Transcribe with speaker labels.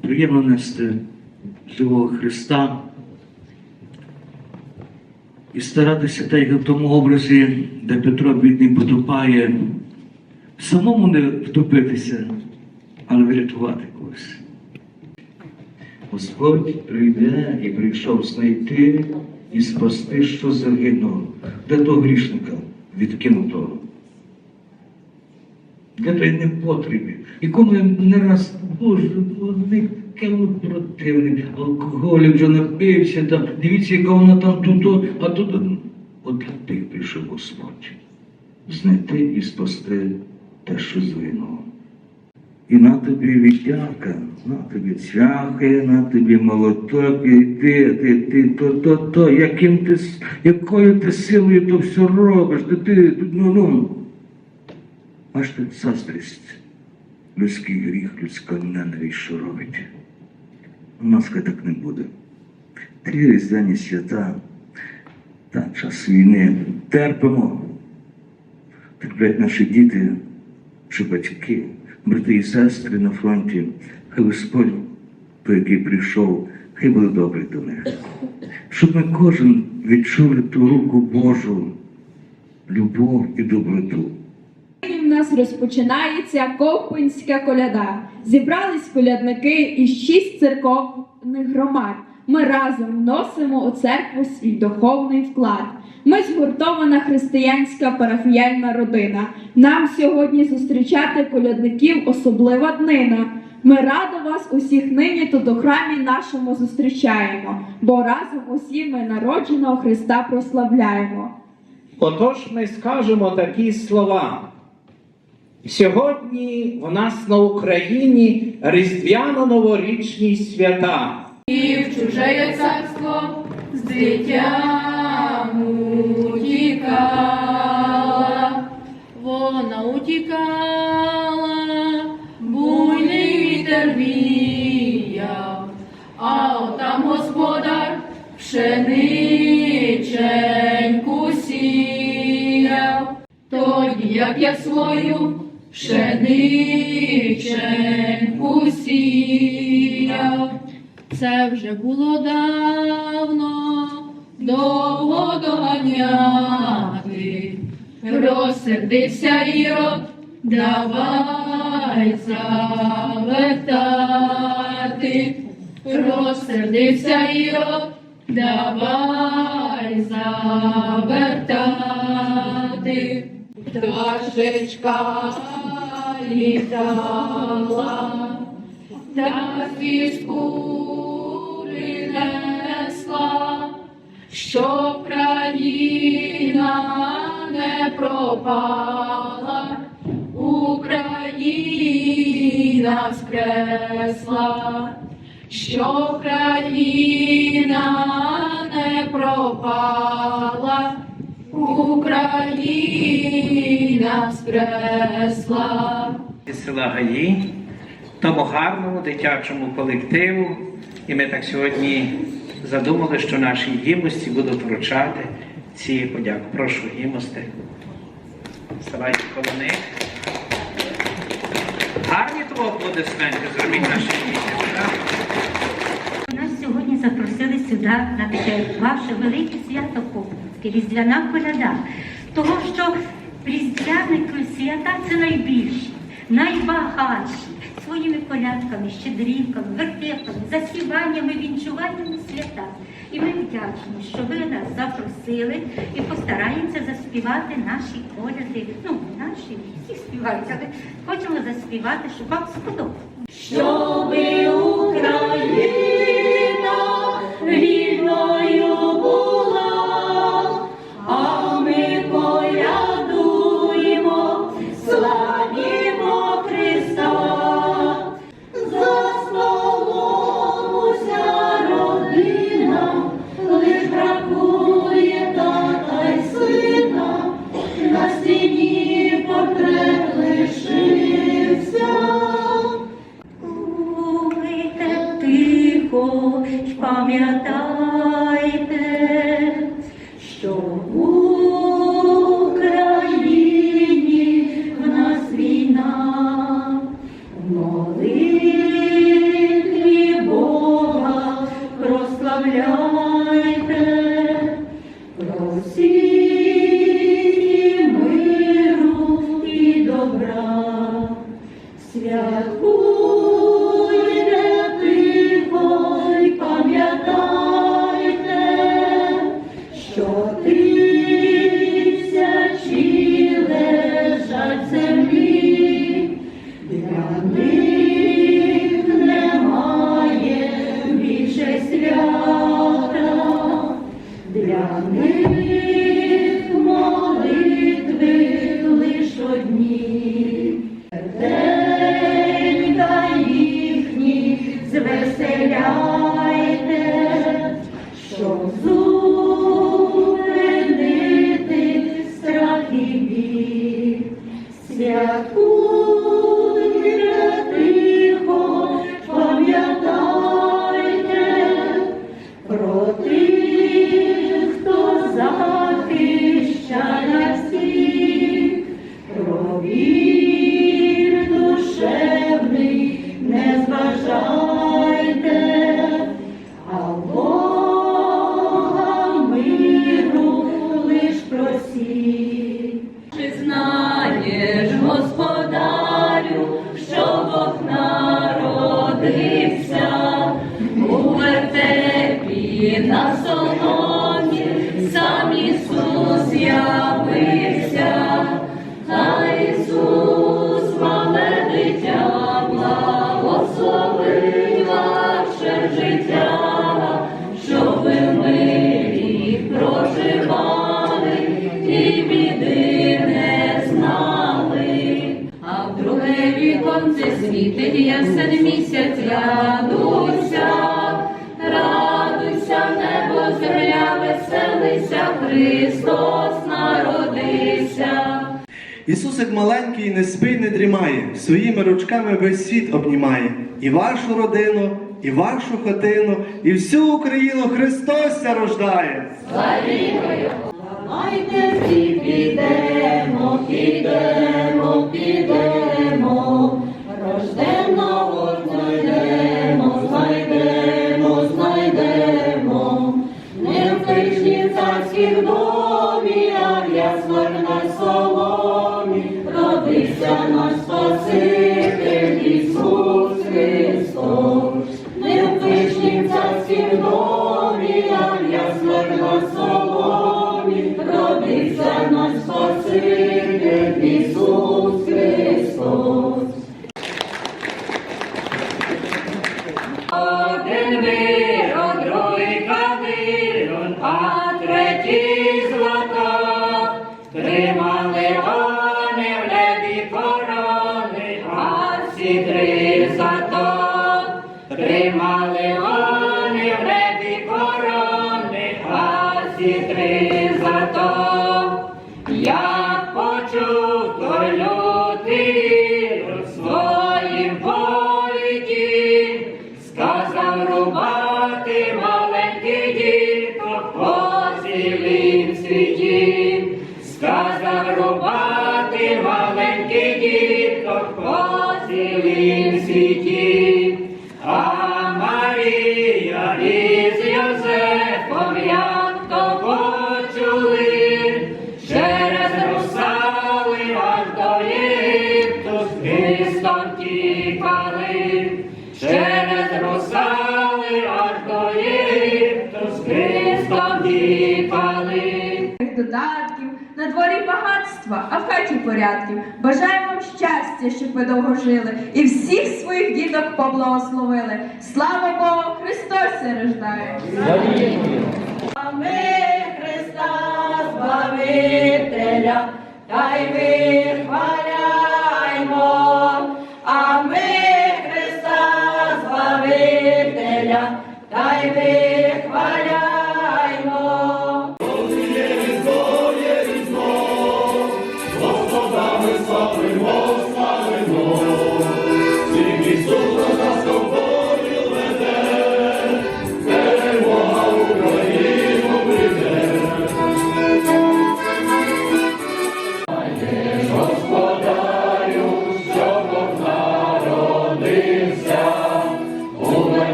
Speaker 1: приємно нести живого Христа і старатися так, як в тому образі, де Петро бідний потопає, самому не втопитися, але врятувати когось. Господь прийде і прийшов знайти і спасти, що загинуло, де того грішника відкинутого. Де той непотрібі, якому я не раз, Боже, вони кому противний, алкоголю вже напився, там, дивіться, яка вона там тут, а тут. От для тих прийшов Господь. Знайти і спасти те, що згинуло. І на тобі відтяка, на тобі цвяхи, на тобі молоток, і ти, ти, ти, то, то, то, яким ти, якою ти силою то все робиш, ти, ти, ну, ну. Аж тут заздрість, людський гріх, людська ненависть, що робить. У нас так не буде. Три різдвяні свята та час війни терпимо. Терплять наші діти, чи батьки, брати і сестри на фронті. Хай Господь, той, який прийшов, хай буде добрий до них. Щоб ми кожен відчули ту руку Божу, любов і доброту.
Speaker 2: В нас розпочинається Ковпинська коляда. Зібрались колядники із шість церковних громад. Ми разом вносимо у церкву свій духовний вклад. Ми згуртована християнська парафіяльна родина. Нам сьогодні зустрічати колядників особлива днина. Ми радо вас усіх нині тут у храмі нашому зустрічаємо, бо разом усі ми народженого Христа прославляємо.
Speaker 3: Отож ми скажемо такі слова. Сьогодні в нас на Україні різдвяно-новорічні свята.
Speaker 4: І в чуже царство з дитям утікала, вона утікала, буйний вітер віяв, а отам господар пшениченьку сіяв, тоді як я свою пшениченьку сіяв. Це вже було давно, довго доганяти. Розсердився Ірод, давай завертати. Розсердився Ірод, давай завертати. Пташечка літала, та звістку принесла, що країна не пропала, Україна скресла, що країна не пропала, Україна скресла.
Speaker 3: Із села Гаї, тому гарному дитячому колективу. І ми так сьогодні задумали, що наші гімості будуть вручати ці подяки. Прошу гімости. Ставайте коло них. Гарні то аплодисменти зробіть наші діти.
Speaker 5: Нас сьогодні запросили сюди на таке ваше велике свято Різдвяна коляда. Того, що різдвяні свята це найбільші, найбагатші своїми колядками, щедрівками, вертепами, заспіваннями, вінчуваннями свята. І ми вдячні, що ви нас запросили і постараємося заспівати наші коляди. Ну, наші, всі співають, але хочемо заспівати, щоб вам сподобалося.
Speaker 4: Щоби Україна й на
Speaker 6: соломі, сам Ісус явився, та Ісус, мале дитя, благословить ваше життя, щоб ви в проживали і біди не знали. А в друге віконце світить ясен місяць,
Speaker 7: Ісусик маленький не спить, не дрімає, своїми ручками весь світ обнімає. І вашу родину, і вашу хатину, і всю Україну Христос рождає.
Speaker 6: Давайте всі підемо, підемо, підемо, Спаситель Ісус Христос. Не в пишні царських домі, а в яслах на соломі, родився наш Спаситель Ісус Христос. А всі три зато. Як почув той лютий в своїм повіді, сказав рубати маленький діток по цілім світі, сказав рубати маленький діток по цілім світі.
Speaker 2: Додатків, на дворі багатства, а в хаті порядків. Бажаємо вам щастя, щоб ви довго жили, і всіх своїх діток поблагословили. Слава Богу, Христос се рождає!
Speaker 6: Ми Христа Збавителя, та й вихваляймо. А ми Христа Збавителя, та й вихваляймо.